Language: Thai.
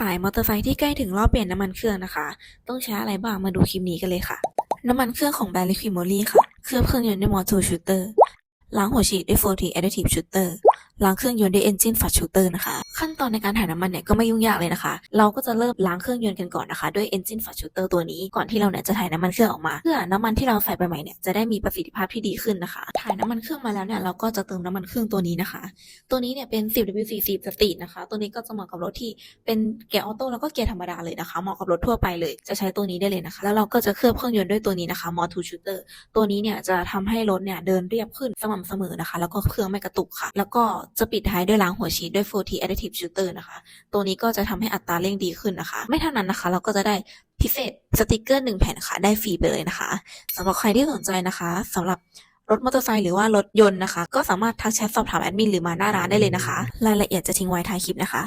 สายมอเตอร์ไซค์ที่ใกล้ถึงรอบเปลี่ยนน้ำมันเครื่องนะคะ ต้องใช้อะไรบ้างมาดูคลิปนี้กันเลยค่ะ น้ำมันเครื่องของแบรนด์ Liquid Moly ค่ะ เคลือบเครื่องยนต์ด้วย Motor Shooter ล้างหัวฉีดด้วย40 Additive Shooter ล้างเครื่องยนต์ด้วยเอนจินฟัดชูเตอร์นะคะ ขั้นตอนในการถ่ายน้ำมันเนี่ยก็ไม่ยุ่งยากเลยนะคะ เราก็จะเริ่มล้างเครื่องยนต์กันก่อนนะคะ ด้วย Engine Fast Shooter ตัวนี้ก่อนที่เราเนี่ยจะถ่ายน้ำมันเครื่องออกมา เพื่อน้ำมันที่เราใส่ไปใหม่เนี่ยจะได้มีประสิทธิภาพที่ดีขึ้นนะคะ ถ่ายน้ำมันเครื่องมาแล้วเนี่ยเราก็จะเติมน้ำมันเครื่องตัวนี้นะคะ ตัวนี้เนี่ยเป็น 10W40 Street นะคะ ตัวนี้ก็จะเหมาะกับรถที่เป็นเกียร์ออโต้แล้วก็เกียร์ธรรมดาเลยนะคะเหมาะกับรถทั่วไปเลย จะใช้ตัวนี้ได้เลยนะคะ แล้วเราก็จะเคลือบเครื่องยนต์ด้วยตัวนี้นะคะ m o t o Shooter ตัวนี้เนี่ยจะทำให้รถเนี่ยเดินเรียบขึ้นสม่ำเสมอนะคะ แล้วก็เครื่องไม่กระตุกค่ะ แล้วก็จะปิดท้ายด้วยล้างหัวฉีดด้วย40 active Shooter นะคะ ตัวนี้ก็จะทำให้อัตราเร่งดีขึ้นนะคะ ไม่เท่านั้นนะคะ เราก็จะได้พิเศษสติกเกอร์หนึ่งแผ่นค่ะ ได้ฟรีไปเลยนะคะสำหรับใครที่สนใจนะคะสำหรับรถมอเตอร์ไซค์หรือว่ารถยนต์นะคะ ก็สามารถทักแชทสอบถามแอดมินหรือมาหน้าร้านได้เลยนะคะ รายละเอียดจะทิ้งไว้ท้ายคลิปนะคะ